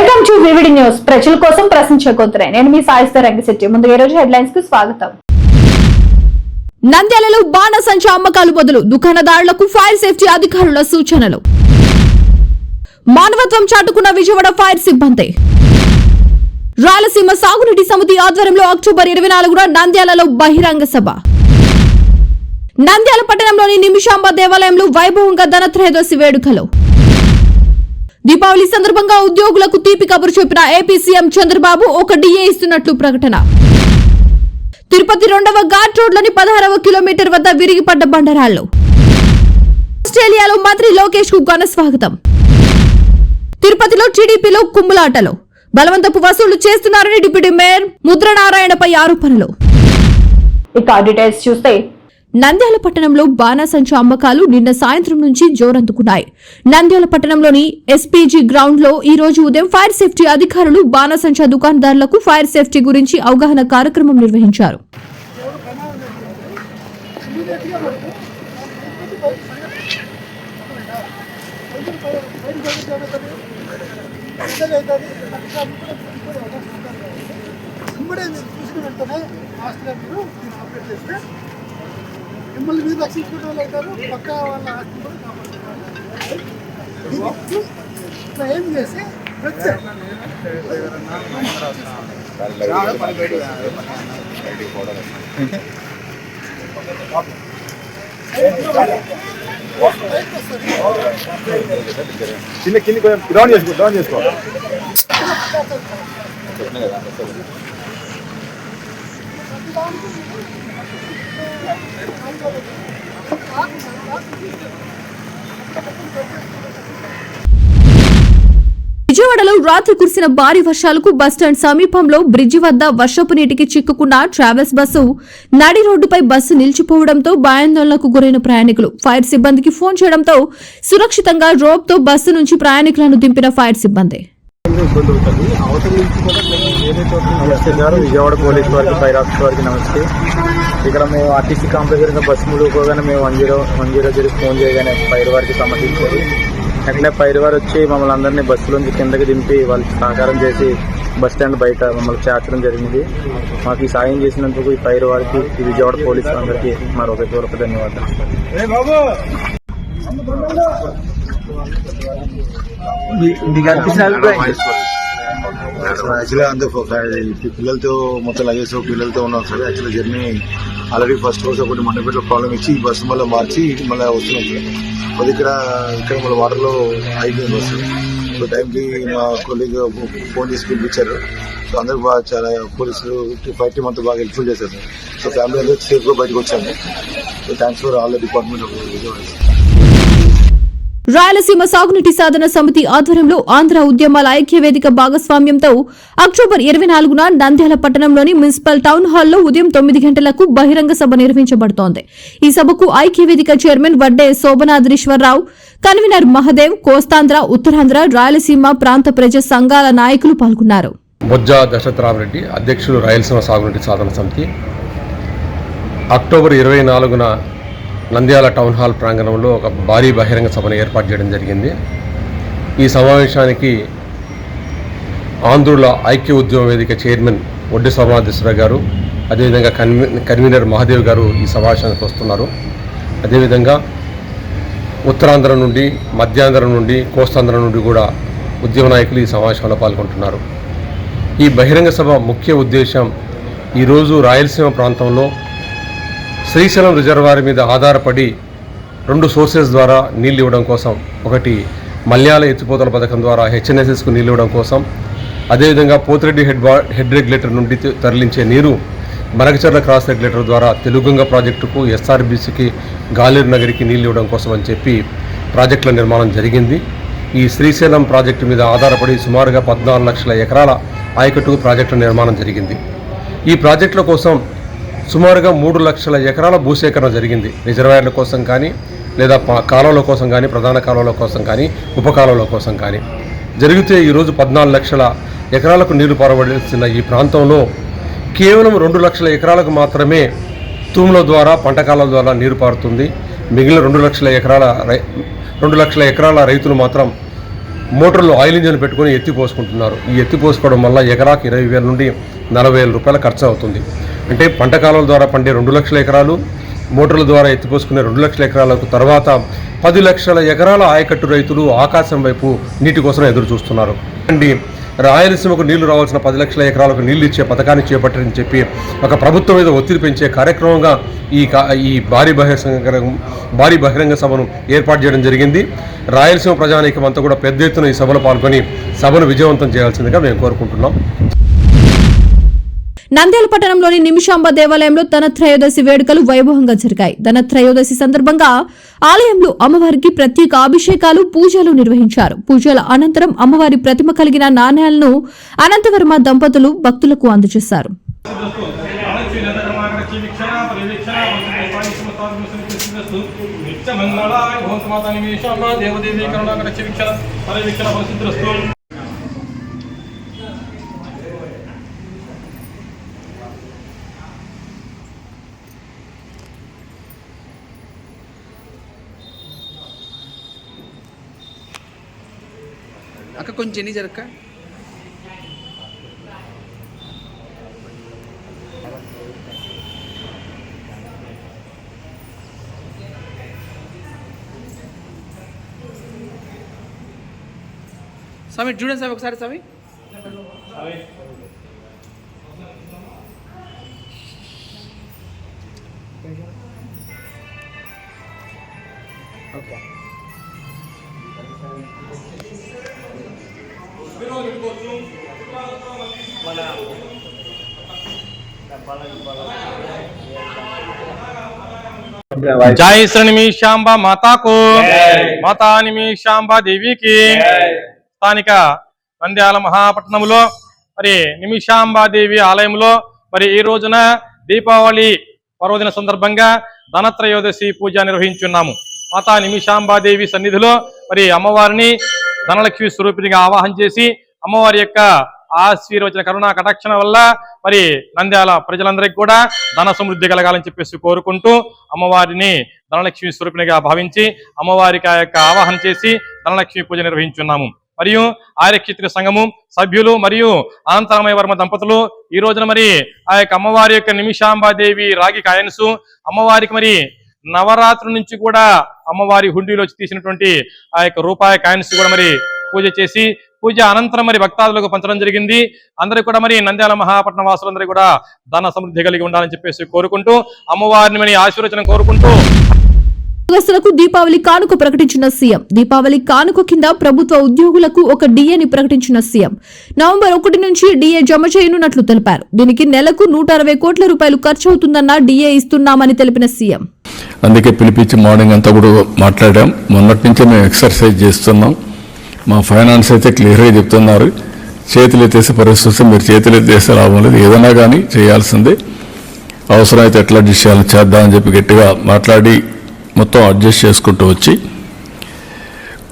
Welcome to VVD news. ప్రజల కోసం ప్రశ్నించే నేను మీ సాయిస్త రంగశెట్టి. ముందుగా ఈ రోజు హెడ్లైన్స్కు స్వాగతం. నంద్యాలలో బాణసంచ అమ్మకాలు బదులు దుకాణదారులకు ఫైర్ సేఫ్టీ అధికారుల సూచనలు. మానవత్వం చాటుకున్న విజయవాడ ఫైర్ సిబ్బంది. రాయలసీమ సాగునీటి సమితి ఆధ్వర్యంలో అక్టోబర్ ఇరవై నాలుగున నంద్యాలలో బహిరంగ సభ. నంద్యాల పట్టణంలోని నిమిషాంబ దేవాలయంలో వైభవంగా ధనత్రయోదశి వేడుకలు. దీపావళి సందర్భంగా ఉద్యోగులకు తీపి కబురు చెప్పిన ఏపీ సీఎం చంద్రబాబు ఒక డిఏ ఇస్తున్నట్లు ప్రకటన. తిరుపతి రెండవ ఘాట్ రోడ్లోని పదహారవ కిలోమీటర్ వద్ద విరిగిపడ్డ బండరాళ్ళు ఆస్ట్రేలియాలో మంత్రి లోకేష్కు ఘన స్వాగతం. తిరుపతిలో టీడీపీలో కుమ్ములాటలు. బలవంతపు వసూలు చేస్తున్నారని డిప్యూటీ మేయర్ ముద్రనారాయణపై ఆరోపణలు. ఇక డీటెయిల్స్ చూస్తే నంద్యాల పట్టణంలో బాణాసంచా అమ్మకాలు నిన్న సాయంత్రం నుంచి జోరందుకున్నాయి. నంద్యాల పట్టణంలోని ఎస్పీజీ గ్రౌండ్లో ఈ రోజు ఉదయం ఫైర్ సేఫ్టీ అధికారులు బాణాసంచా దుకాణదారులకు ఫైర్ సేఫ్టీ గురించి అవగాహన కార్యక్రమం నిర్వహించారు. ఇమ్మడే చూసిన వెంటనే మాస్టర్ మీరు ఆపరేట్ చేస్తే మిమ్మల్ని మీరు రక్షించుకునే వాళ్ళు అవుతారు పక్క వాళ్ళ ఆస్తిని కూడా కాపాడుతున్నారు ఇట్లా ఏం చేసి ప్రతి కింద కింద కొంచెం డౌన్ చేసుకో డౌన్ చేసుకో. విజయవాడలో రాత్రి కురిసిన భారీ వర్షాలకు బస్టాండ్ సమీపంలో బ్రిడ్జి వద్ద వర్షపు నీటికి చిక్కుకున్న ట్రావెల్స్ బస్సు నడి రోడ్డుపై బస్సు నిలిచిపోవడంతో భయాందోళనకు గురైన ప్రయాణికులు. ఫైర్ సిబ్బందికి ఫోన్ చేయడంతో సురక్షితంగా రోప్తో బస్సు నుంచి ప్రయాణికులను దింపిన ఫైర్ సిబ్బంది. ఇబ్బంది అవుతుంది అవతల నుంచి కూడా మేము వేరే చోట నమస్తే సార్ విజయవాడ పోలీస్ వారికి ఫైర్ ఆఫీస్ వారికి నమస్తే ఇక్కడ మేము ఆర్టీసీ కాంప్లెక్స్ దగ్గర బస్సు ముడుకోగానే మేము one zero one zero zero phone చేయగానే ఫైర్ వారికి సంబంధించారు వెంటనే ఫైర్ వారు వచ్చి మమ్మల్ని అందరినీ బస్సులోంచి కిందకి దింపి వాళ్ళకి సహకారం చేసి బస్ స్టాండ్ బయట మమ్మల్ని చేర్చడం జరిగింది మాకు ఈ సాయం చేసినందుకు ఈ ఫైర్ వారికి ఈ విజయవాడ పోలీసు అందరికీ మరొక పూర్వక ధన్యవాదాలు యాక్చువల్గా అందరూ పిల్లలతో మొత్తం లగేజ్ పిల్లలతో ఉన్నాం సార్ యాక్చువల్గా జర్నీ ఆల్రెడీ ఫస్ట్ రోజు ఒకటి మండపేటలో ప్రాబ్లం ఇచ్చి ఈ బస్సు మళ్ళీ మార్చి మళ్ళీ వస్తున్నాం సార్ అది ఇక్కడ ఇక్కడ మళ్ళీ వాటర్లో అయిపోయింది బస్సు సో టైంకి మా కొలీగ్ ఫోన్ చేసి పిలిపించారు సో అందరూ బాగా చాలా పోలీసులు ఫైవ్ టీమ్ అంతా బాగా హెల్ప్ఫుల్ చేశారు సో ఫ్యామిలీ అందరూ సేఫ్గా బయటకు వచ్చాము so thanks for all the department of Vijayawada Rayalaseema సాగునీటి సాధన సమితి ఆధ్వర్యంలో ఆంధ్ర ఉద్యమాల ఐక్యవేదిక భాగస్వామ్యంతో అక్టోబర్ ఇరవై నాలుగున నంద్యాల పట్టణంలోని మున్సిపల్ టౌన్ హాల్లో ఉదయం తొమ్మిది గంటలకు బహిరంగ సభ నిర్వహించబడుతోంది. ఈ సభకు ఐక్యవేదిక చైర్మన్ వడ్డే శోభనాద్రీశ్వరరావు కన్వీనర్ మహదేవ్ కోస్తాంధ్ర ఉత్తరాంధ్ర రాయలసీమ ప్రాంత ప్రజా సంఘాల నాయకులు పాల్గొన్నారు. బొజ్జ దశరథరామరెడ్డి అధ్యక్షులు రాయలసీమ సాగునీటి సాధన సమితి అక్టోబర్ ఇరవై నాలుగున నంద్యాల టౌన్ హాల్ ప్రాంగణంలో ఒక భారీ బహిరంగ సభను ఏర్పాటు చేయడం జరిగింది. ఈ సమావేశానికి ఆంధ్రుల ఐక్య ఉద్యమ వేదిక చైర్మన్ ఒడ్డి సోమాధేశ్వర గారు అదేవిధంగా కన్వీ కన్వీనర్ మహాదేవ్ గారు ఈ సమావేశానికి వస్తున్నారు. అదేవిధంగా ఉత్తరాంధ్ర నుండి మధ్యాంధ్ర నుండి కోస్తాంధ్ర నుండి కూడా ఉద్యమ నాయకులు ఈ సమావేశంలో పాల్గొంటున్నారు. ఈ బహిరంగ సభ ముఖ్య ఉద్దేశం ఈరోజు రాయలసీమ ప్రాంతంలో శ్రీశైలం రిజర్వాయర్ మీద ఆధారపడి రెండు సోర్సెస్ ద్వారా నీళ్ళు ఇవ్వడం కోసం ఒకటి మల్యాల ఎత్తిపోతల పథకం ద్వారా హెచ్ఎన్ఎస్ఎస్కు నీళ్ళు ఇవ్వడం కోసం అదేవిధంగా పోతిరెడ్డి హెడ్ హెడ్ రెగ్యులేటర్ నుండి తరలించే నీరు బనకచర్ల క్రాస్ రెగ్యులేటర్ ద్వారా తెలుగుగంగ ప్రాజెక్టుకు ఎస్ఆర్బీసీకి గాలేరు నగరికి నీళ్ళు ఇవ్వడం కోసం అని చెప్పి ప్రాజెక్టుల నిర్మాణం జరిగింది. ఈ శ్రీశైలం ప్రాజెక్టు మీద ఆధారపడి సుమారుగా పద్నాలుగు లక్షల ఎకరాల ఆయకట్టు ప్రాజెక్టుల నిర్మాణం జరిగింది. ఈ ప్రాజెక్టుల కోసం సుమారుగా మూడు లక్షల ఎకరాల భూసేకరణ జరిగింది. రిజర్వాయర్ల కోసం కానీ లేదా కాలువల కోసం కానీ ప్రధాన కాలువల కోసం కానీ ఉప కాలువల కోసం కానీ. జరిగితే ఈరోజు పద్నాలుగు లక్షల ఎకరాలకు నీరు పారబడిస్తున్న ఈ ప్రాంతంలో కేవలం రెండు లక్షల ఎకరాలకు మాత్రమే తూముల ద్వారా పంట ద్వారా నీరు పారుతుంది. మిగిలిన రెండు లక్షల ఎకరాల రై రెండు లక్షల ఎకరాల రైతులు మాత్రం మోటార్లు ఆయిల్ ఇంజిన్ పెట్టుకొని ఎత్తిపోసుకుంటున్నారు ఈ ఎత్తిపోసుకోవడం వల్ల ఎకరాకి ఇరవై వేల నుండి నలభై వేల రూపాయల ఖర్చు అవుతుంది. అంటే పంట కాలువల ద్వారా పండే రెండు లక్షల ఎకరాలు మోటార్ల ద్వారా ఎత్తిపోసుకునే రెండు లక్షల ఎకరాలకు తర్వాత పది లక్షల ఎకరాల ఆయకట్టు రైతులు ఆకాశం వైపు నీటి కోసం ఎదురు చూస్తున్నారు. అండి రాయలసీమకు నీళ్ళు రావాల్సిన పది లక్షల ఎకరాలకు నీళ్ళు ఇచ్చే పథకాన్ని చేపట్టారని చెప్పి ఒక ప్రభుత్వం మీద ఒత్తిడి పెంచే కార్యక్రమంగా ఈ ఈ భారీ బహిరంగ భారీ బహిరంగ సభను ఏర్పాటు చేయడం జరిగింది. రాయలసీమ ప్రజానీకం అంతా కూడా పెద్ద ఎత్తున ఈ సభలో పాల్గొని సభను విజయవంతం చేయాల్సిందిగా మేము కోరుకుంటున్నాం. నంద్యాల పట్టణంలోని నిమిషాంబ దేవాలయంలో ధనత్రయోదశి వేడుకలు వైభవంగా జరిగాయి. ధనత్రయోదశి సందర్భంగా ఆలయంలో అమ్మవారికి ప్రత్యేక అభిషేకాలు పూజలు నిర్వహించారు. పూజల అనంతరం అమ్మవారి ప్రతిమ కలిగిన నాణ్యాలను అనంతవర్మ దంపతులు భక్తులకు అందజేశారు. దేవదేవీ కరుణాకరక్ష పరివీక్షణ పరిశుద్ధ్రస్తు కొంచెం ఎన్ని జరక్క స్వామి చూడండి స్వామి ఒకసారి స్వామి జై శ్రీ నిమిషాంబ మాతాకు. మాతా నిమిషాంబ దేవికి. స్థానిక నంద్యాల మహాపట్నంలో మరి నిమిషాంబాదేవి ఆలయంలో మరి ఈ రోజున దీపావళి పర్వదిన సందర్భంగా ధనత్రయోదశి పూజ నిర్వహించున్నాము. మాతా నిమిషాంబాదేవి సన్నిధిలో మరి అమ్మవారిని ధనలక్ష్మి స్వరూపిణిగా ఆవాహన చేసి అమ్మవారి యొక్క ఆశీర్వచన కరుణా కటాక్షణ వల్ల మరి నంద్యాల ప్రజలందరికీ కూడా ధన సమృద్ధి కలగాలని చెప్పేసి కోరుకుంటూ అమ్మవారిని ధనలక్ష్మి స్వరూపిణిగా భావించి అమ్మవారికి ఆ యొక్క ఆవాహన చేసి ధనలక్ష్మి పూజ నిర్వహించున్నాము. మరియు ఆర్యక్షిత్ర సంఘము సభ్యులు మరియు అనంతరామయ్య వర్మ దంపతులు ఈ రోజున మరి ఆ యొక్క అమ్మవారి యొక్క నిమిషాంబాదేవి రాగి కాయన్సు అమ్మవారికి మరి నవరాత్రి నుంచి కూడా అమ్మవారి హుండీలో తీసినటువంటి ఆ యొక్క రూపాయి కాయిన్స్ కూడా మరి పూజ చేసి పూజ అనంతరం మరి భక్తాదులకు పంచడం జరిగింది. అందరూ కూడా మరి నంద్యాల మహాపట్నం వాసులందరూ కూడా ధన సమృద్ధి కలిగి ఉండాలని చెప్పేసి కోరుకుంటూ అమ్మవారిని మరి ఆశీర్వచనం కోరుకుంటూ. ఉద్యోగస్తులకు దీపావళి కానుక ప్రకటించిన సీఎం. దీపావళి కానుక కింద ప్రభుత్వ ఉద్యోగులకు ఒక డిఏని ప్రకటించిన సీఎం. నవంబర్ ఒకటి నుంచి డిఏ జమ చేయనున్నట్లు తెలిపారు. దీనికి నెలకు నూట అరవై కోట్ల రూపాయలు ఖర్చు అవుతుందన్న డిఏ ఇస్తున్నామని తెలిపిన సీఎం. అందుకే పిలిపించి మార్నింగ్ అంతా కూడా మాట్లాడాం. మొన్నటి నుంచే మేము ఎక్సర్సైజ్ చేస్తున్నాం. మా ఫైనాన్స్ అయితే క్లియర్గా చెప్తున్నారు. చేతులు ఎత్తేసే పరిస్థితి మీరు చేతులు ఎత్తేసే లాభం లేదు. ఏదైనా కానీ చేయాల్సిందే. అవసరమైతే ఎట్లా అడ్జస్ట్ చేయాలని చేద్దామని చెప్పి గట్టిగా మాట్లాడి మొత్తం అడ్జస్ట్ చేసుకుంటూ వచ్చి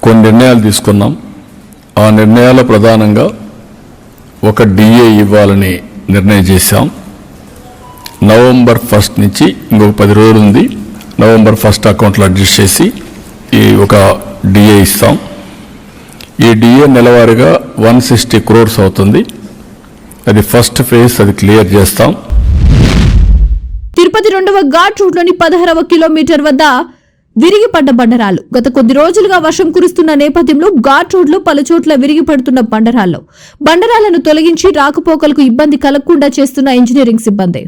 కొన్ని నిర్ణయాలు తీసుకున్నాం. ఆ నిర్ణయాల ప్రధానంగా ఒక డిఏ ఇవ్వాలని నిర్ణయం చేశాం. నవంబర్ ఫస్ట్ నుంచి ఇంకొక పది రోజులు ఉంది. నవంబర్ ఫస్ట్ అకౌంట్లో అడ్జస్ట్ చేసి ఈ ఒక డిఏ ఇస్తాం. ఈ డిఏ నెలవారీగా వన్ సిక్స్టీ క్రోర్స్ అవుతుంది. అది ఫస్ట్ ఫేజ్ అది క్లియర్ చేస్తాం. తిరుపతి రెండవ ఘాట్ రోడ్లోని పదహారవ కిలోమీటర్ వద్ద విరిగిపడ్డ బండరాలు గత కొద్ది రోజులుగా వర్షం కురుస్తున్న నేపథ్యంలో ఘాట్ రోడ్లో పలు చోట్ల విరిగిపడుతున్న బండరాల్లో బండరాలను తొలగించి రాకపోకలకు ఇబ్బంది కలగకుండా చేస్తున్న ఇంజనీరింగ్ సిబ్బంది.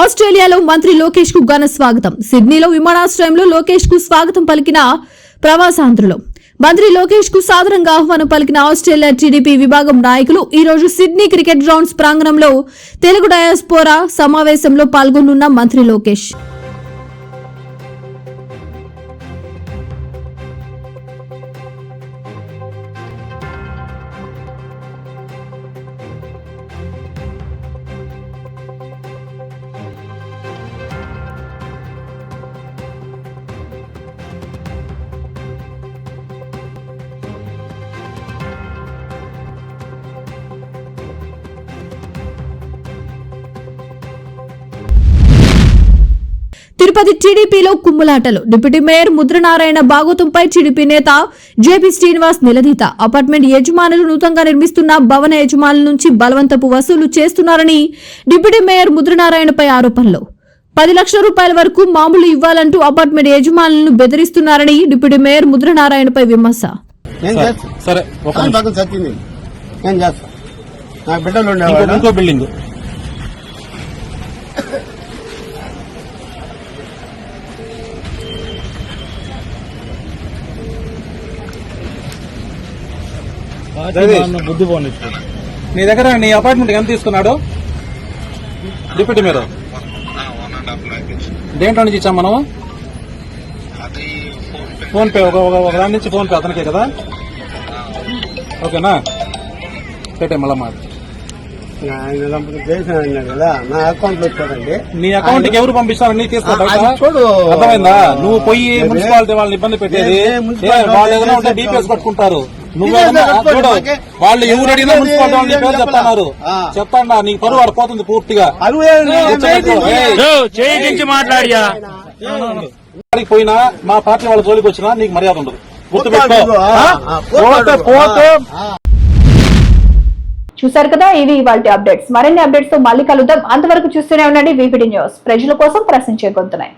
ఆస్ట్రేలియాలో మంత్రి లోకేష్కు ఘన స్వాగతం. సిడ్నీలో విమానాశ్రయంలో లోకేష్కు స్వాగతం పలికిన ప్రవాసాంధ్రులు. మంత్రి లోకేష్కు సాదరంగా ఆహ్వానం పలికిన ఆస్ట్రేలియా టీడీపీ విభాగం నాయకులు ఈ రోజు సిడ్నీ క్రికెట్ గ్రౌండ్స్ ప్రాంగణంలో తెలుగు డయాస్పోరా సమావేశంలో పాల్గొనున్న మంత్రి లోకేష్. తిరుపతి టీడీపీలో కుమ్ములాటలు. డిప్యూటీ మేయర్ ముద్రనారాయణ బాగోతంపై టీడీపీ నేత జేపీ శ్రీనివాస్ నిలదీత. అపార్ట్మెంట్ యజమానులు నూతనంగా నిర్మిస్తున్న భవన యజమానుల నుంచి బలవంతపు వసూలు చేస్తున్నారని డిప్యూటీ మేయర్ ముద్రనారాయణపై ఆరోపణలు. పది లక్షల రూపాయల వరకు మామూలు ఇవ్వాలంటూ అపార్ట్మెంట్ యజమానులను బెదిరిస్తున్నారని డిప్యూటీ మేయర్ ముద్రనారాయణపై విమర్శ. సరే ఒక అని పక్కన సత్యింది నేను చేస్తాను నా బిడ్డలు ఇంకో బిల్డింగ్. బుద్ధి పోనిచ్చు నీ దగ్గర నీ అపార్ట్మెంట్ ఎంత తీసుకున్నాడు? డిప్యూటీ మీరు. దేంట్లో నుంచి ఇచ్చాం మనం ఫోన్ పే ఒక ఒక- ఒక దాని నుంచి ఫోన్ పే అతనికే కదా? ఓకేనా? పెట్టే మళ్ళా మాట నా అకౌంట్ నీ అకౌంట్కి ఎవరు పంపిస్తారు నీ తీసుకో చూడు. అర్థమైందా? నువ్వు పోయి మున్సిపాలిటీ వాళ్ళని ఇబ్బంది పెట్టేది. వాళ్ళు ఏదైనా ఉంటే డిపిఎస్ పట్టుకుంటారు వాళ్ళు ఎవరు అడిగినా మున్సిపాలిటీ నీ పేరు. చెప్తున్నారు? ఆ. చెప్తాండా నీకు పరువు ఆడిపోతుంది పూర్తిగా. మాట్లాడియా? పోయినా మా పార్టీ వాళ్ళ జోలికి వచ్చినా నీకు మర్యాద ఉండదు. చూశారు కదా ఇవి ఇవాళ అప్డేట్స్. మరిన్ని అప్డేట్స్తో మళ్ళీ కలుద్దాం. అంతవరకు చూస్తూనే ఉండండి వీపీడీ న్యూస్. ప్రజల కోసం ప్రశ్నించే గొంతున్నాయి